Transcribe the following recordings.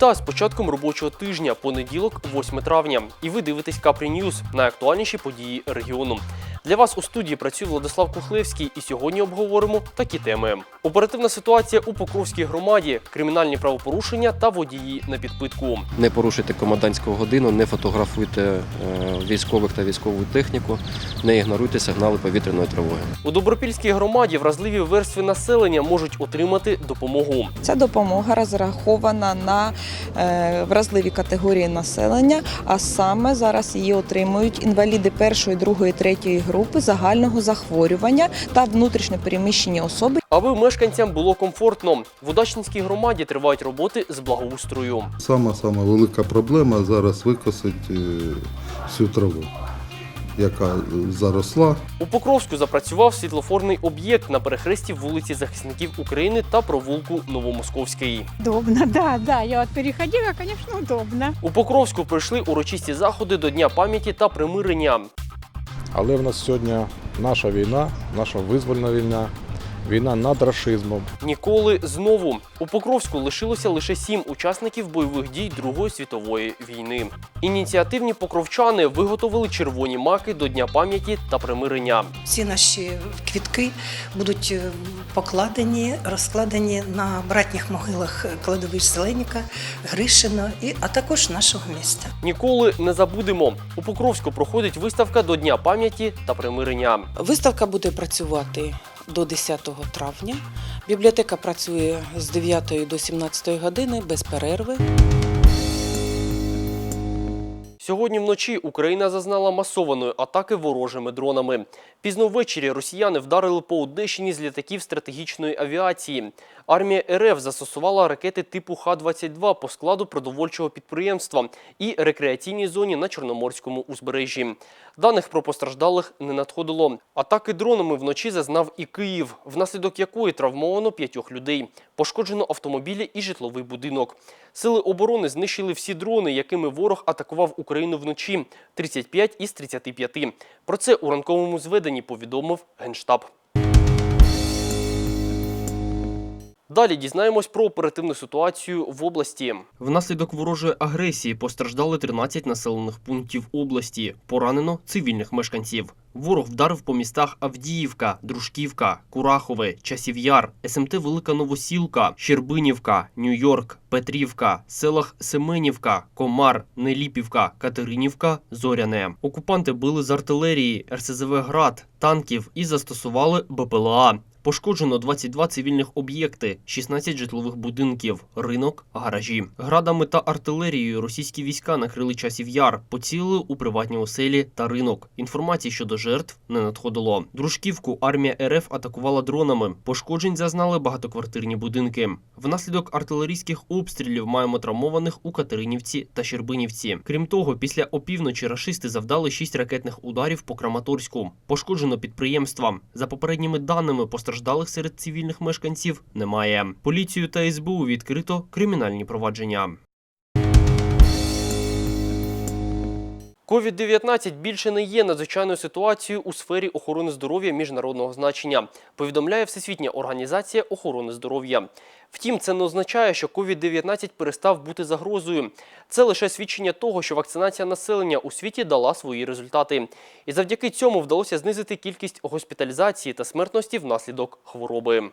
Вітаю з початком робочого тижня, понеділок, 8 травня. І ви дивитесь Капрі Ньюз, найактуальніші події регіону. Для вас у студії працює Владислав Кухлевський, і сьогодні обговоримо такі теми: оперативна ситуація у Покровській громаді, кримінальні правопорушення та водії на підпитку. Не порушуйте комендантську годину, не фотографуйте е, військових та військову техніку, не ігноруйте сигнали повітряної тривоги. У Добропільській громаді вразливі верстви населення можуть отримати допомогу. Ця допомога розрахована на е, вразливі категорії населення, а саме зараз її отримують інваліди першої, другої, третьої групи загального захворювання та внутрішньо переміщені особи. Аби мешканцям було комфортно, в Удачненській громаді тривають роботи з благоустрою. Сама сама велика проблема зараз викосити е, всю траву, яка заросла. У Покровську запрацював світлофорний об'єкт на перехресті вулиці Захисників України та провулку Новомосковський. Удобно, да, да. Я вот переходила, конечно, удобно. У Покровську пройшли урочисті заходи до Дня пам'яті та примирення. Але в нас сьогодні наша війна, наша визвольна війна, війна над рашизмом. Ніколи знову у Покровську лишилося лише сім учасників бойових дій Другої світової війни. Ініціативні покровчани виготовили червоні маки до Дня пам'яті та примирення. Всі наші квітки будуть е, покладені, розкладені на братніх могилах кладовищ Зеленіка, Гришина, і, а також нашого міста. Ніколи не забудемо. У Покровську проходить виставка до Дня пам'яті та примирення. Виставка буде працювати до 10 травня. Бібліотека працює з 9 до 17 години без перерви. Сьогодні вночі Україна зазнала масованої атаки ворожими дронами. Пізно ввечері росіяни вдарили по Одещині з літаків стратегічної авіації. Армія РФ застосувала ракети типу Х-22 по складу продовольчого підприємства і рекреаційній зоні на Чорноморському узбережжі. Даних про постраждалих не надходило. Атаки дронами вночі зазнав і Київ, внаслідок якої травмовано п'ятьох людей. Пошкоджено автомобілі і житловий будинок. Сили оборони знищили всі дрони, якими ворог атакував Україну вночі. 35 із 35. Про це у ранковому зведенні повідомив Генштаб. Далі дізнаємось про оперативну ситуацію в області. Внаслідок ворожої агресії постраждали 13 населених пунктів області. Поранено цивільних мешканців. Ворог вдарив по містах Авдіївка, Дружківка, Курахове, Часів'яр, СМТ Велика Новосілка, Щербинівка, Нью-Йорк, Петрівка, селах Семенівка, Комар, Неліпівка, Катеринівка, Зоряне. Окупанти били з артилерії, РСЗВ «Град», танків і застосували БПЛА. Пошкоджено 22 цивільних об'єкти, 16 житлових будинків, ринок, гаражі. Градами та артилерією російські війська накрили часів яр, поцілили у приватні оселі та ринок. Інформації щодо жертв не надходило. Дружківку армія РФ атакувала дронами. Пошкоджень зазнали багатоквартирні будинки. Внаслідок артилерійських обстрілів маємо травмованих у Катеринівці та Щербинівці. Крім того, після опівночі рашисти завдали 6 ракетних ударів по Краматорську. Пошкоджено підприємства. За попередніми даними, постраждалих серед цивільних мешканців немає. Поліцію та СБУ відкрито кримінальні провадження. COVID-19 більше не є надзвичайною ситуацією у сфері охорони здоров'я міжнародного значення, повідомляє Всесвітня організація охорони здоров'я. Втім, це не означає, що COVID-19 перестав бути загрозою. Це лише свідчення того, що вакцинація населення у світі дала свої результати. І завдяки цьому вдалося знизити кількість госпіталізації та смертності внаслідок хвороби.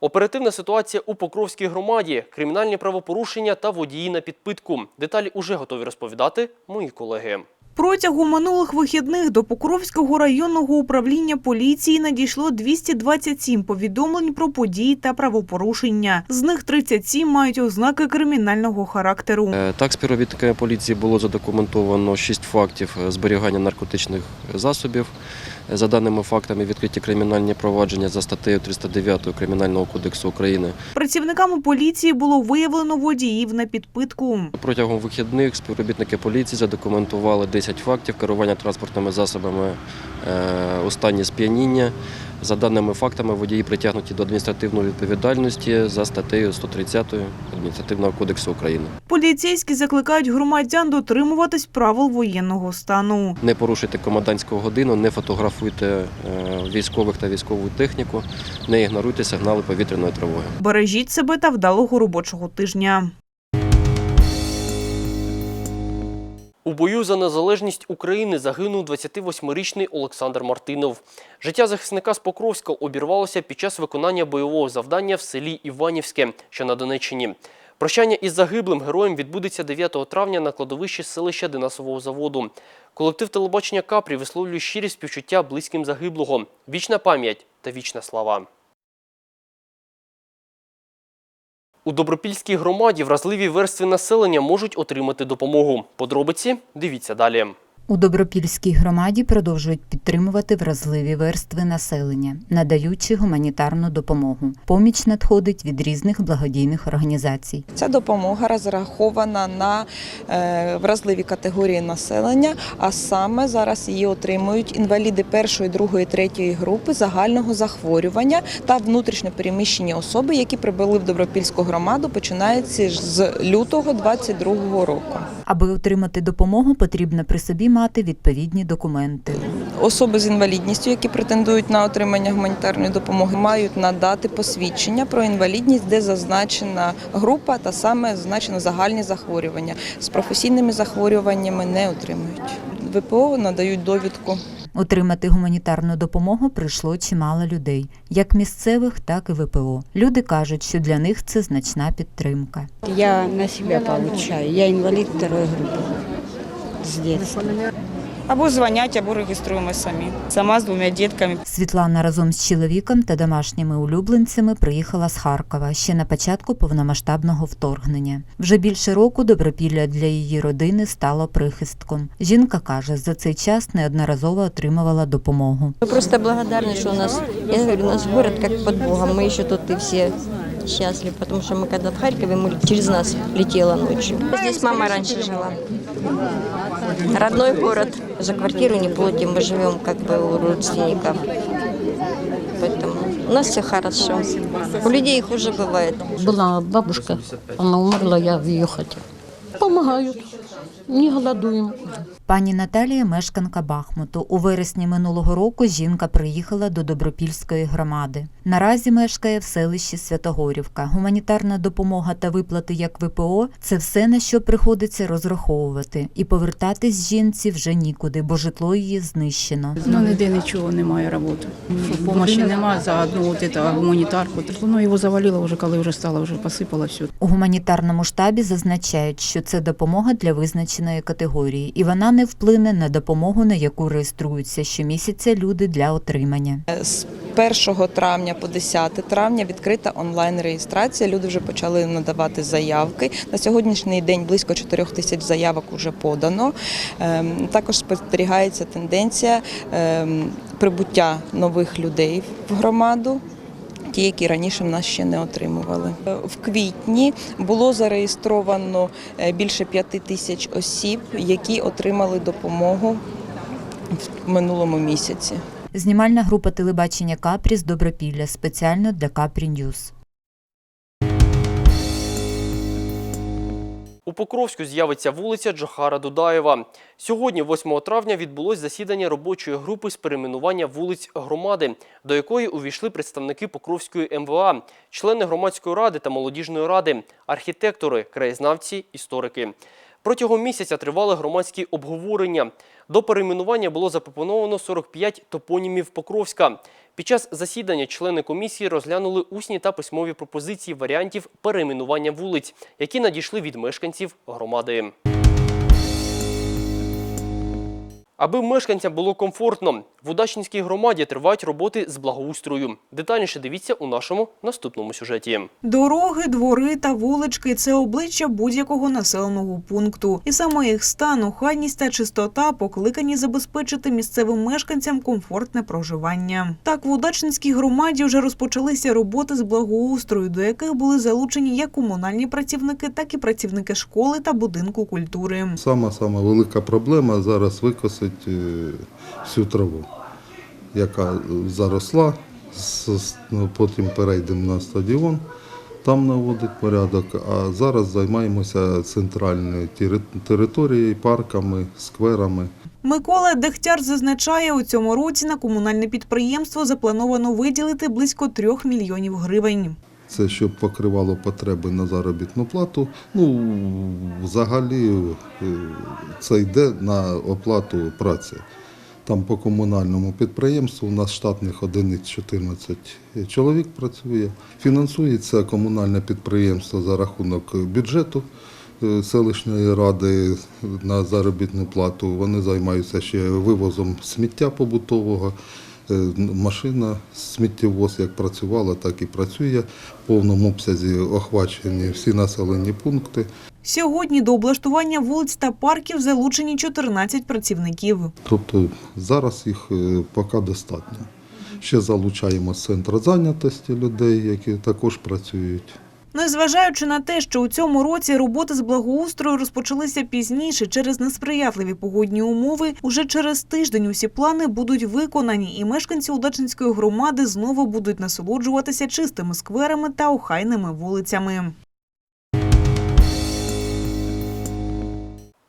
Оперативна ситуація у Покровській громаді, кримінальні правопорушення та водії на підпитку. Деталі уже готові розповідати мої колеги. Протягом минулих вихідних до Покровського районного управління поліції надійшло 227 повідомлень про події та правопорушення. З них 37 мають ознаки кримінального характеру. Е, Так, співробітниками поліції було задокументовано 6 фактів зберігання наркотичних засобів. За даними фактами, відкриті кримінальні провадження за статтею 309 Кримінального кодексу України. Працівниками поліції було виявлено водіїв на підпитку. Протягом вихідних співробітники поліції задокументували 10 фактів керування транспортними засобами е, у стані сп'яніння. За даними фактами, водії притягнуті до адміністративної відповідальності за статтею 130 Адміністративного кодексу України. Поліцейські закликають громадян дотримуватись правил воєнного стану. Не порушуйте комендантську годину, не фотографуйте е, військових та військову техніку, не ігноруйте сигнали повітряної тривоги. Бережіть себе та вдалого робочого тижня. У бою за незалежність України загинув 28-річний Олександр Мартинов. Життя захисника з Покровська обірвалося під час виконання бойового завдання в селі Іванівське, що на Донеччині. Прощання із загиблим героєм відбудеться 9 травня на кладовищі селища Динасового заводу. Колектив телебачення Капрі висловлює щирі співчуття близьким загиблого. Вічна пам'ять та вічна слава. У Добропільській громаді вразливі верстви населення можуть отримати допомогу. Подробиці дивіться далі. У Добропільській громаді продовжують підтримувати вразливі верстви населення, надаючи гуманітарну допомогу. Поміч надходить від різних благодійних організацій. Ця допомога розрахована на е, вразливі категорії населення, а саме зараз її отримують інваліди першої, другої, третьої групи загального захворювання та внутрішньо переміщені особи, які прибули в Добропільську громаду, починаючи з лютого 2022 року. Аби отримати допомогу, потрібно при собі мати відповідні документи. Особи з інвалідністю, які претендують на отримання гуманітарної допомоги, мають надати посвідчення про інвалідність, де зазначена група та саме зазначено загальні захворювання. З професійними захворюваннями не отримують. ВПО надають довідку. Отримати гуманітарну допомогу прийшло чимало людей, як місцевих, так і ВПО. Люди кажуть, що для них це значна підтримка. Я на себя получаю. Я инвалид второй группы с детства. Або дзвонять, або реєструємо самі. Сама з двома дітками. Світлана разом з чоловіком та домашніми улюбленцями приїхала з Харкова ще на початку повномасштабного вторгнення. Вже більше року добропілля для її родини стало прихистком. Жінка каже, за цей час неодноразово отримувала допомогу. Мы просто благодарны, что у нас, я говорю, у нас город как под Богом. Мы еще тут и все счастливы, потому что мы когда в Харькове, мы через нас летела ночью. Здесь мама раньше жила. Родной город. За квартиру не платим, мы живем как бы у родственников. Поэтому у нас все хорошо. У людей хуже бывает. Была бабушка, она умерла, я в ее хате. Помогают, не голодуем. Пані Наталія мешканка Бахмуту. У вересні минулого року жінка приїхала до Добропільської громади. Наразі мешкає в селищі Святогорівка. Гуманітарна допомога та виплати як ВПО це все на що приходиться розраховувати. І повертатись жінці вже нікуди, бо житло її знищено. Ну, ніде нічого немає роботи. Помощі немає за одну от гуманітарку. Воно його завалило вже, коли вже стало, вже посипало все. У гуманітарному штабі зазначають, що це допомога для визначеної категорії, і вона не вплине на допомогу, на яку реєструються щомісяця люди для отримання. З 1 травня по 10 травня відкрита онлайн-реєстрація. Люди вже почали надавати заявки. На сьогоднішній день близько 4 тисяч заявок вже подано. Ем, Також спостерігається тенденція ем, прибуття нових людей в громаду. Ті, які раніше в нас ще не отримували. Е, В квітні було зареєстровано е, більше п'яти тисяч осіб, які отримали допомогу в минулому місяці. Знімальна група телебачення Капрі з Добропілля спеціально для Капрі Ньюз. У Покровську з'явиться вулиця Джохара Дудаєва. Сьогодні, 8 травня, відбулось засідання робочої групи з перейменування вулиць громади, до якої увійшли представники Покровської МВА, члени громадської ради та молодіжної ради, архітектори, краєзнавці, історики. Протягом місяця тривали громадські обговорення. До перейменування було запропоновано 45 топонімів Покровська. Під час засідання члени комісії розглянули усні та письмові пропозиції варіантів перейменування вулиць, які надійшли від мешканців громади. Аби мешканцям було комфортно, в Удачнінській громаді тривають роботи з благоустрою. Детальніше дивіться у нашому наступному сюжеті. Дороги, двори та вулички це обличчя будь-якого населеного пункту. І саме їх стан, охайність та чистота покликані забезпечити місцевим мешканцям комфортне проживання. Так, в Удачненській громаді вже розпочалися роботи з благоустрою, до яких були залучені як комунальні працівники, так і працівники школи та будинку культури. Сама сама велика проблема зараз викосити е, всю траву, яка заросла ну, Потім перейдемо на стадіон, там наводить порядок. А зараз займаємося центральною територією, парками, скверами. Микола Дегтяр зазначає, у цьому році на комунальне підприємство заплановано виділити близько трьох мільйонів гривень. Це щоб покривало потреби на заробітну плату. Ну, взагалі е, це йде на оплату праці. Там по комунальному підприємству у нас штатних одиниць 14 чоловік працює. Фінансується комунальне підприємство за рахунок бюджету е, селищної ради на заробітну плату. Вони займаються ще вивозом сміття побутового. Е, Машина сміттєвоз як працювала, так і працює. В повному обсязі охвачені всі населені пункти. Сьогодні до облаштування вулиць та парків залучені 14 працівників. Тобто зараз їх е, поки достатньо. Ще залучаємо з центру зайнятості людей, які також працюють. Незважаючи на те, що у цьому році роботи з благоустрою розпочалися пізніше через несприятливі погодні умови, уже через тиждень усі плани будуть виконані, і мешканці Удачинської громади знову будуть насолоджуватися чистими скверами та охайними вулицями.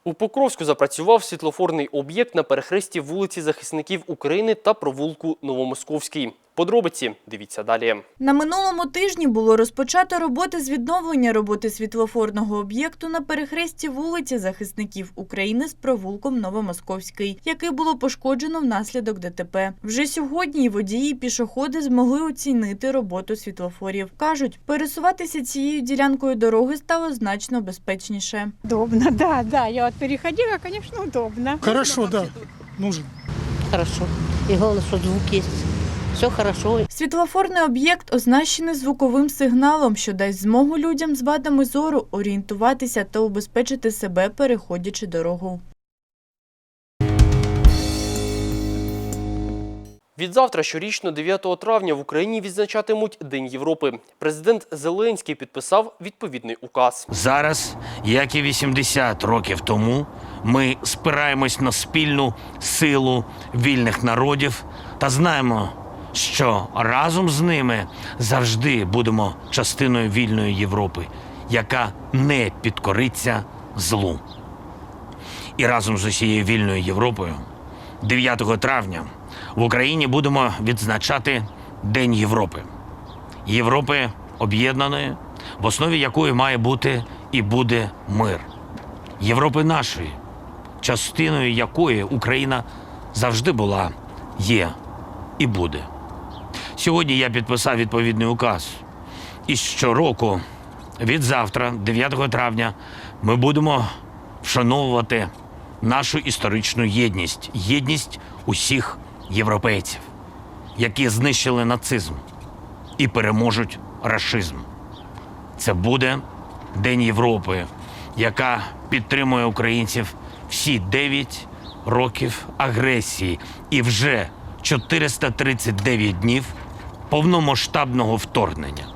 У Покровську запрацював світлофорний об'єкт на перехресті вулиці Захисників України та провулку Новомосковський. Подробиці дивіться далі. На минулому тижні було розпочато роботи з відновлення роботи світлофорного об'єкту на перехресті вулиці Захисників України з провулком Новомосковський, який було пошкоджено внаслідок ДТП. Вже сьогодні і водії, і пішоходи змогли оцінити роботу світлофорів. кажуть, пересуватися цією ділянкою дороги стало значно безпечніше. Удобно, да, да. Я вот переходила, конечно, удобно. Хорошо, да. Нужен. Хорошо. И голос, звук есть. Все хорошо. Світлофорний об'єкт оснащений звуковим сигналом, що дасть змогу людям з вадами зору орієнтуватися та убезпечити себе, переходячи дорогу. Відзавтра, щорічно 9 травня, в Україні відзначатимуть День Європи. Президент Зеленський підписав відповідний указ. Зараз, як і 80 років тому, ми спираємось на спільну силу вільних народів та знаємо, що разом з ними завжди будемо частиною вільної Європи, яка не підкориться злу. І разом з усією вільною Європою 9 травня в Україні будемо відзначати День Європи. Європи об'єднаної, в основі якої має бути і буде мир. Європи нашої, частиною якої Україна завжди була, є і буде. Сьогодні я підписав відповідний указ. І щороку, від завтра, 9 травня, ми будемо вшановувати нашу історичну єдність, єдність усіх європейців, які знищили нацизм і переможуть рашизм. Це буде День Європи, яка підтримує українців всі 9 років агресії і вже 439 днів повномасштабного вторгнення.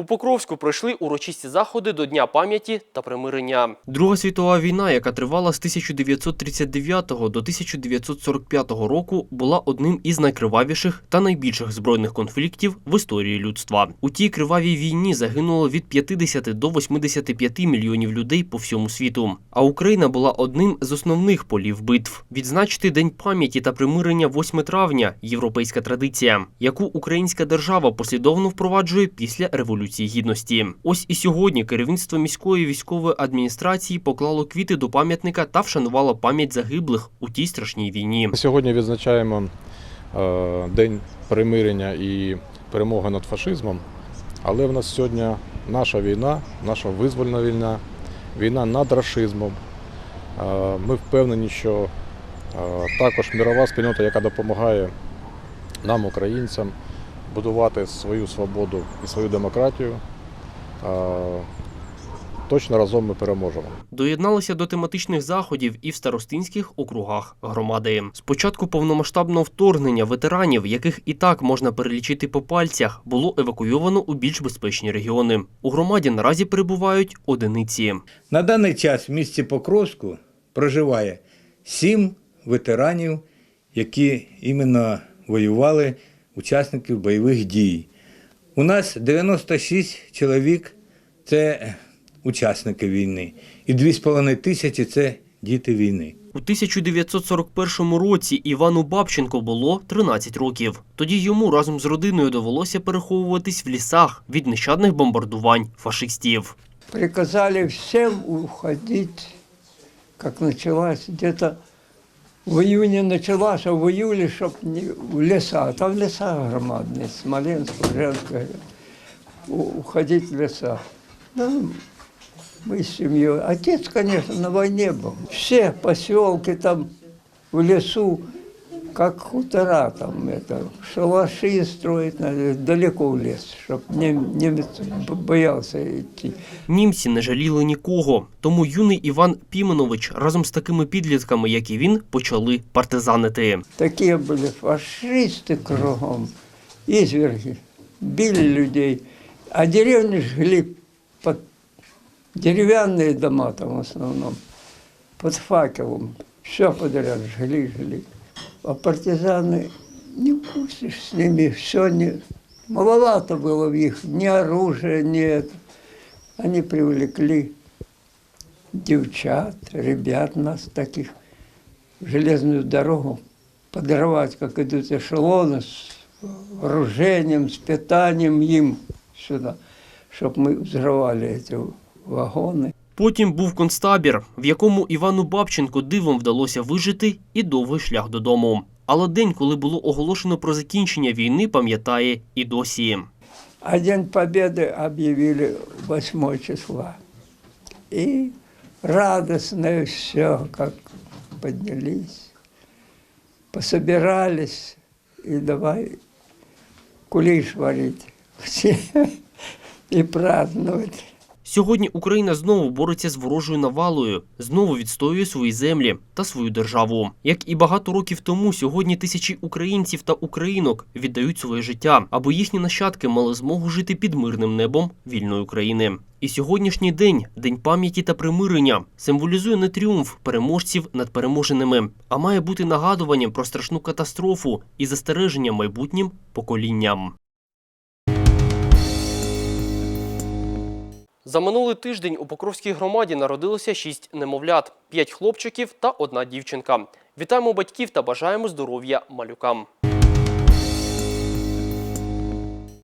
У Покровську пройшли урочисті заходи до Дня пам'яті та примирення. Друга світова війна, яка тривала з 1939 до 1945 року, була одним із найкривавіших та найбільших збройних конфліктів в історії людства. У тій кривавій війні загинуло від 50 до 85 мільйонів людей по всьому світу. А Україна була одним з основних полів битв. Відзначити День пам'яті та примирення 8 травня європейська традиція, яку українська держава послідовно впроваджує після революції гідності. Ось і сьогодні керівництво міської військової адміністрації поклало квіти до пам'ятника та вшанувало пам'ять загиблих у тій страшній війні. Сьогодні відзначаємо е, День примирення і перемоги над фашизмом. Але в нас сьогодні наша війна, наша визвольна війна, війна над рашизмом. Е, Ми впевнені, що е, також мірова спільнота, яка допомагає нам, українцям, будувати свою свободу і свою демократію. Точно разом ми переможемо. Доєдналися до тематичних заходів і в старостинських округах громади. З початку повномасштабного вторгнення ветеранів, яких і так можна перелічити по пальцях, було евакуйовано у більш безпечні регіони. У громаді наразі перебувають одиниці. На даний час в місті Покровську проживає сім ветеранів які іменно воювали, учасників бойових дій. У нас 96 чоловік це учасники війни, і 2,5 тисячі це діти війни. У 1941 році Івану Бабченко було 13 років. Тоді йому разом з родиною довелося переховуватись в лісах від нещадних бомбардувань фашистів. приказали всем уходить, как началась где-то в июне началась, а в июле, чтоб не в леса. Там леса громадные, Смоленск, Женская. Уходить в леса. Ну, мы с семьей. Отец, конечно, на войне был. Все поселки там в лесу, как хутора там это, шалаши строить надо, далеко в лес, чтобы немец боялся идти. Німці не жаліли нікого, тому юний Іван Піменович разом з такими підлітками, як і він, почали партизанити. Такие были фашисты кругом, изверги, били людей, а деревни жгли под деревянные дома там в основном, под факелом, все подряд жгли, жгли. А партизаны, не пустишь с ними, все не... Маловато было в них, ни оружия, ни это. Они привлекли девчат, ребят нас таких в железную дорогу подорвать, как идут эшелоны с вооружением, с питанием им сюда, чтобы мы взрывали эти вагоны. Потім був концтабір, в якому Івану Бабченко дивом вдалося вижити і довгий шлях додому. Але день, коли було оголошено про закінчення війни, пам'ятає і досі. А День Победы объявили 8 числа. И радостно все, как поднялись, пособирались и давай кулиш варить все и праздновать. Сьогодні Україна знову бореться з ворожою навалою, знову відстоює свої землі та свою державу. Як і багато років тому, сьогодні тисячі українців та українок віддають своє життя, аби їхні нащадки мали змогу жити під мирним небом вільної України. І сьогоднішній день, день пам'яті та примирення, символізує не тріумф переможців над переможеними, а має бути нагадуванням про страшну катастрофу і застереженням майбутнім поколінням. За минулий тиждень у Покровській громаді народилося шість немовлят, п'ять хлопчиків та одна дівчинка. Вітаємо батьків та бажаємо здоров'я малюкам.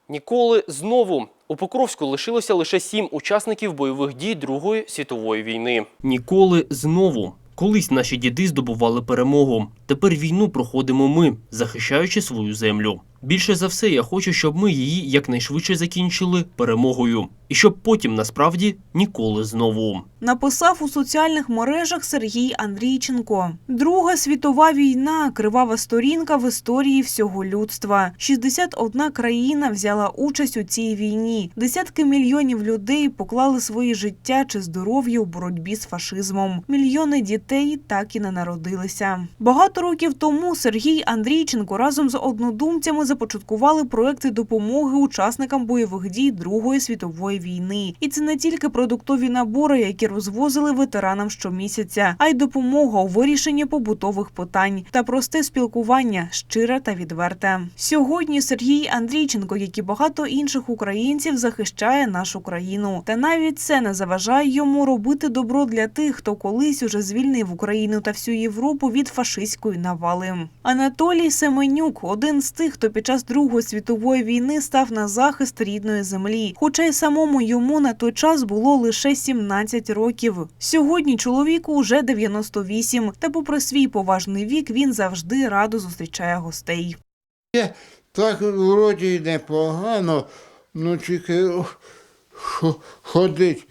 Ніколи знову у Покровську лишилося лише сім учасників бойових дій Другої світової війни. Ніколи знову. Колись наші діди здобували перемогу. Тепер війну проходимо ми, захищаючи свою землю. Більше за все, я хочу, щоб ми її якнайшвидше закінчили перемогою, і щоб потім насправді ніколи знову. Написав у соціальних мережах Сергій Андрійченко. Друга світова війна кривава сторінка в історії всього людства. 61 країна взяла участь у цій війні. Десятки мільйонів людей поклали свої життя чи здоров'я у боротьбі з фашизмом. Мільйони дітей так і не народилися. Багато років тому Сергій Андрійченко разом з однодумцями започаткували проекти допомоги учасникам бойових дій Другої світової війни. І це не тільки продуктові набори, які розвозили ветеранам щомісяця, а й допомога у вирішенні побутових питань та просте спілкування, щире та відверте. Сьогодні Сергій Андрійченко, як і багато інших українців, захищає нашу країну. Та навіть це не заважає йому робити добро для тих, хто колись уже звільнив Україну та всю Європу від фашистської навали. Анатолій Семенюк один з тих, хто під час Другої світової війни став на захист рідної землі, хоча й самому йому на той час було лише 17 років. Сьогодні чоловіку уже 98, та попри свій поважний вік він завжди радо зустрічає гостей. Так вроді непогано, ну тільки ходить.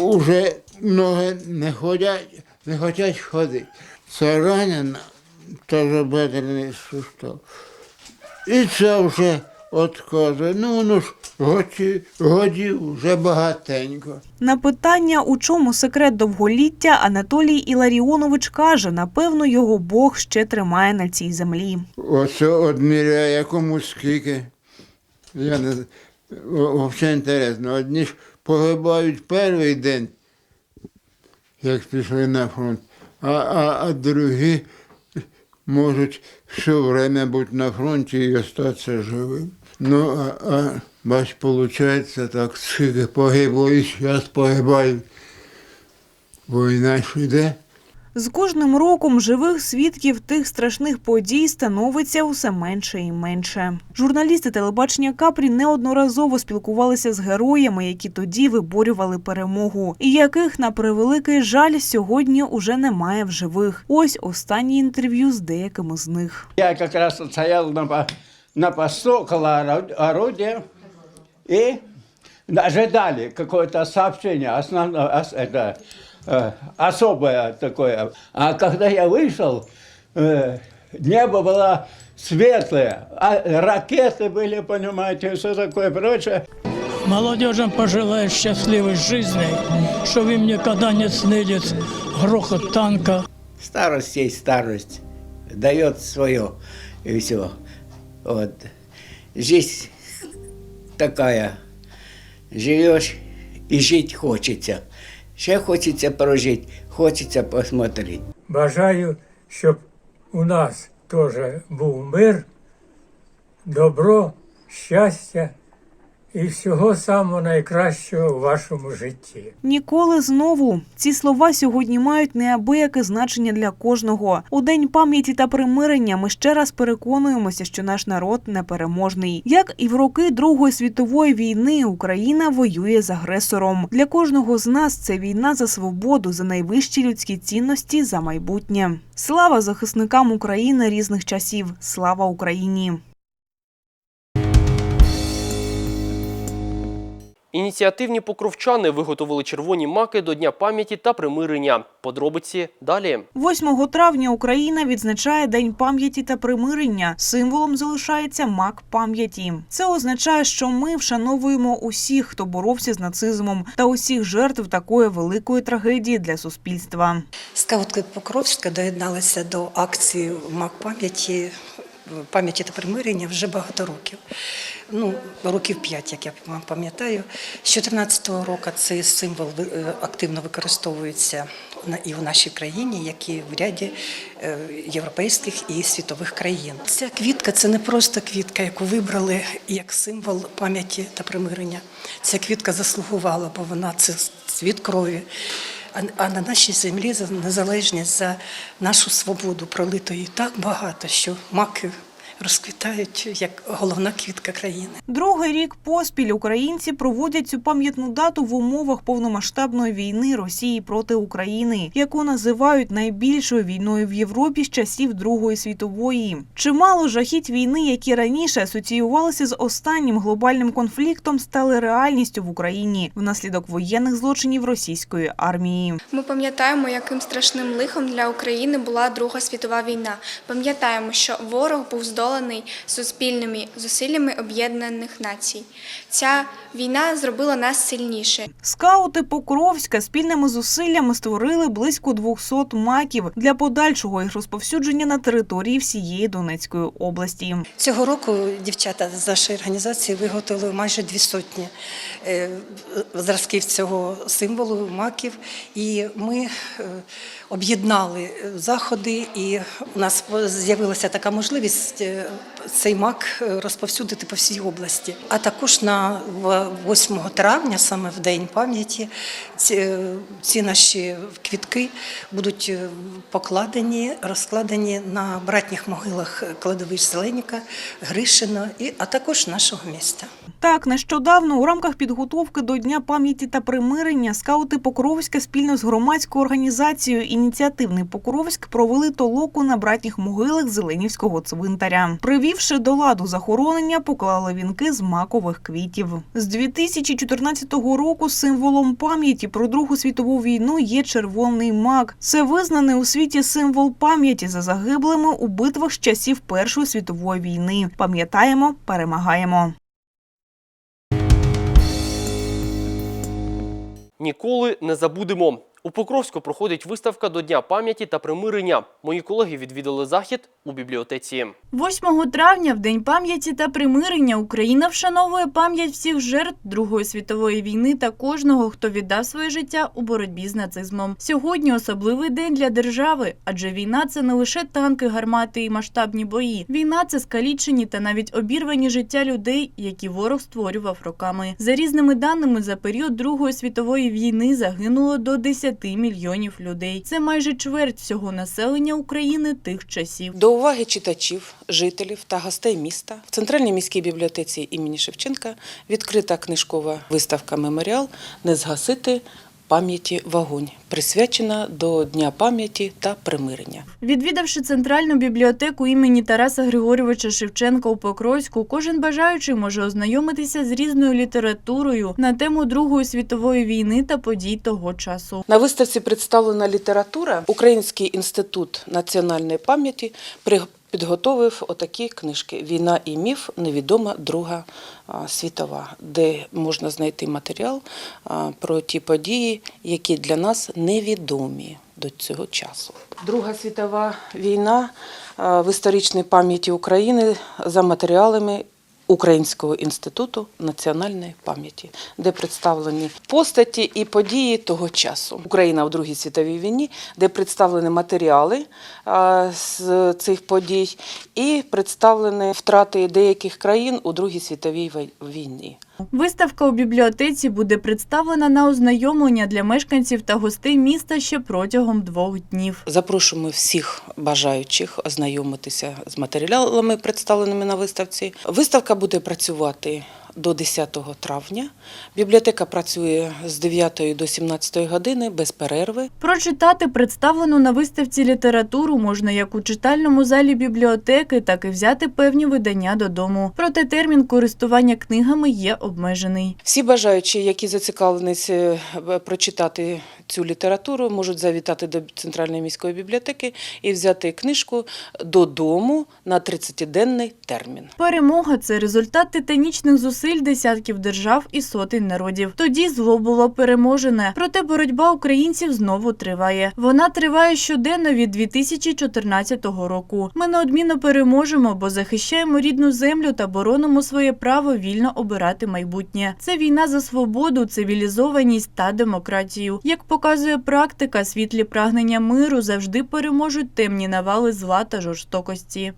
Уже ноги не ходять, не хочуть ходити. Це ранена, теж бедрений сустав. І це вже відказує. Ну, ну ж, годі, годі вже багатенько. На питання, у чому секрет довголіття, Анатолій Іларіонович каже, напевно, його Бог ще тримає на цій землі. Оце одміряє комусь скільки. Я не взагалі інтересно. Одні ж погибають перший день, як пішли на фронт, а, а, а другі можуть все время быть на фронті і остатися живим. Ну, а, а бач, виходить так, скільки погибло і зараз погибають. Ж йде. З кожним роком живих свідків тих страшних подій становиться усе менше і менше. Журналісти телебачення Капрі неодноразово спілкувалися з героями, які тоді виборювали перемогу, і яких, на превеликий жаль, сьогодні уже немає в живих. Ось останнє інтерв'ю з деякими з них. Я как раз вот стоял на, на посту около оро- орудия и ожидали какое-то сообщение, э, особое такое. А когда я вышел, э, небо было светлое, а ракеты были, понимаете, все такое прочее. Молодежям пожелаю счастливой жизни, чтобы им никогда не снились грохот танка. Старость есть старость, дает свое и все. Вот. Жизнь такая, живешь и жить хочется. Ще хочеться прожити, хочеться посмотрети. Бажаю, щоб у нас теж був мир, добро, щастя і всього самого найкращого у вашому житті. Ніколи знову ці слова сьогодні мають неабияке значення для кожного. У день пам'яті та примирення ми ще раз переконуємося, що наш народ непереможний. Як і в роки Другої світової війни Україна воює з агресором. Для кожного з нас це війна за свободу, за найвищі людські цінності, за майбутнє. Слава захисникам України різних часів! Слава Україні! Ініціативні покровчани виготовили червоні маки до Дня пам'яті та примирення. Подробиці далі. 8 травня Україна відзначає День пам'яті та примирення. Символом залишається мак пам'яті. Це означає, що ми вшановуємо усіх, хто боровся з нацизмом, та усіх жертв такої великої трагедії для суспільства. Скаутки Покровська доєдналися до акції Мак пам'яті пам'яті та примирення вже багато років. Ну, років п'ять, як я пам'ятаю. З 2014 року цей символ е, активно використовується і в нашій країні, як і в ряді е, європейських і світових країн. Ця квітка це не просто квітка, яку вибрали як символ пам'яті та примирення. Ця квітка заслугувала, бо вона це цвіт крові. А- на нашій землі за незалежність за нашу свободу пролито її так багато, що маки розквітають як головна квітка країни. Другий рік поспіль українці проводять цю пам'ятну дату в умовах повномасштабної війни Росії проти України, яку називають найбільшою війною в Європі з часів Другої світової. Чимало жахіть війни, які раніше асоціювалися з останнім глобальним конфліктом, стали реальністю в Україні внаслідок воєнних злочинів російської армії. Ми пам'ятаємо, яким страшним лихом для України була Друга світова війна. Пам'ятаємо, що ворог був здоланий суспільними зусиллями об'єднаних націй. Ця війна зробила нас сильніше. Скаути Покровська спільними зусиллями створили близько 200 маків для подальшого їх розповсюдження на території всієї Донецької області. Цього року дівчата з нашої організації виготовили майже дві сотні е, зразків цього символу маків, і ми е, об'єднали заходи, і у нас з'явилася така можливість е, цей мак розповсюдити по всій області. А також на в- 8 травня, саме в день пам'яті, ці, е, наші квітки будуть е, покладені, розкладені на братніх могилах кладовищ Зеленіка, Гришина, і, а також нашого міста. Так, нещодавно у рамках підготовки до Дня пам'яті та примирення скаути Покровська спільно з громадською організацією Ініціативний Покровськ провели толоку на братніх могилах Зеленівського цвинтаря. Привівши до ладу захоронення, поклали вінки з макових квітів. З 2014 року символом пам'яті про Другу світову війну є червоний мак. Це визнаний у світі символ пам'яті за загиблими у битвах з часів Першої світової війни. Пам'ятаємо, перемагаємо. Ніколи не забудемо. У Покровську проходить виставка до Дня пам'яті та примирення. Мої колеги відвідали захід у бібліотеці. 8 травня, в День пам'яті та примирення, Україна вшановує пам'ять всіх жертв Другої світової війни та кожного, хто віддав своє життя у боротьбі з нацизмом. Сьогодні особливий день для держави, адже війна це не лише танки, гармати і масштабні бої. Війна це скалічені та навіть обірвані життя людей, які ворог створював роками. За різними даними, за період Другої світової війни загинуло до 10 мільйонів людей. Це майже чверть всього населення України тих часів. До уваги читачів, жителів та гостей міста в Центральній міській бібліотеці імені Шевченка відкрита книжкова виставка Меморіал Не згасити пам'яті вогонь, присвячена до Дня пам'яті та примирення. Відвідавши центральну бібліотеку імені Тараса Григорьовича Шевченка у Покровську, кожен бажаючий може ознайомитися з різною літературою на тему Другої світової війни та подій того часу. На виставці представлена література. Український інститут національної пам'яті при- підготовив отакі книжки Війна і міф, невідома Друга світова, де можна знайти матеріал про ті події, які для нас невідомі до цього часу. Друга світова війна в історичній пам'яті України за матеріалами Українського інституту національної пам'яті, де представлені постаті і події того часу. Україна в Другій світовій війні, де представлені матеріали з цих подій, і представлені втрати деяких країн у Другій світовій війні. Виставка у бібліотеці буде представлена на ознайомлення для мешканців та гостей міста ще протягом двох днів. Запрошуємо всіх бажаючих ознайомитися з матеріалами, представленими на виставці. Виставка буде працювати до 10 травня. Бібліотека працює з 9 до 17 години без перерви. Прочитати представлену на виставці літературу можна як у читальному залі бібліотеки, так і взяти певні видання додому. Проте термін користування книгами є обмежений. Всі бажаючі, які зацікавлені прочитати цю літературу, можуть завітати до Центральної міської бібліотеки і взяти книжку додому на 30-денний термін. Перемога це результат титанічних зусиль десятків держав і сотень народів. Тоді зло було переможене. Проте боротьба українців знову триває. Вона триває щоденно від 2014 року. Ми неодмінно переможемо, бо захищаємо рідну землю та боронимо своє право вільно обирати майбутнє. Це війна за свободу, цивілізованість та демократію. Як показує практика, світлі прагнення миру завжди переможуть темні навали зла та жорстокості.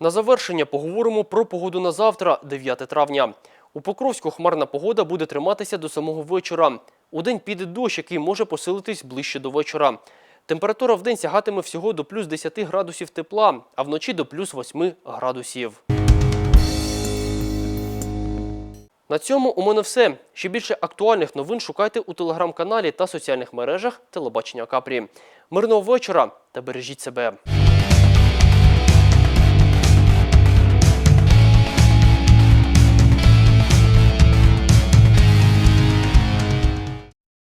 На завершення поговоримо про погоду на завтра, 9 травня. У Покровську хмарна погода буде триматися до самого вечора. Удень піде дощ, який може посилитись ближче до вечора. Температура вдень сягатиме всього до плюс 10 градусів тепла, а вночі до плюс 8 градусів. На цьому у мене все. Ще більше актуальних новин шукайте у телеграм-каналі та соціальних мережах Телебачення Капрі. Мирного вечора та бережіть себе.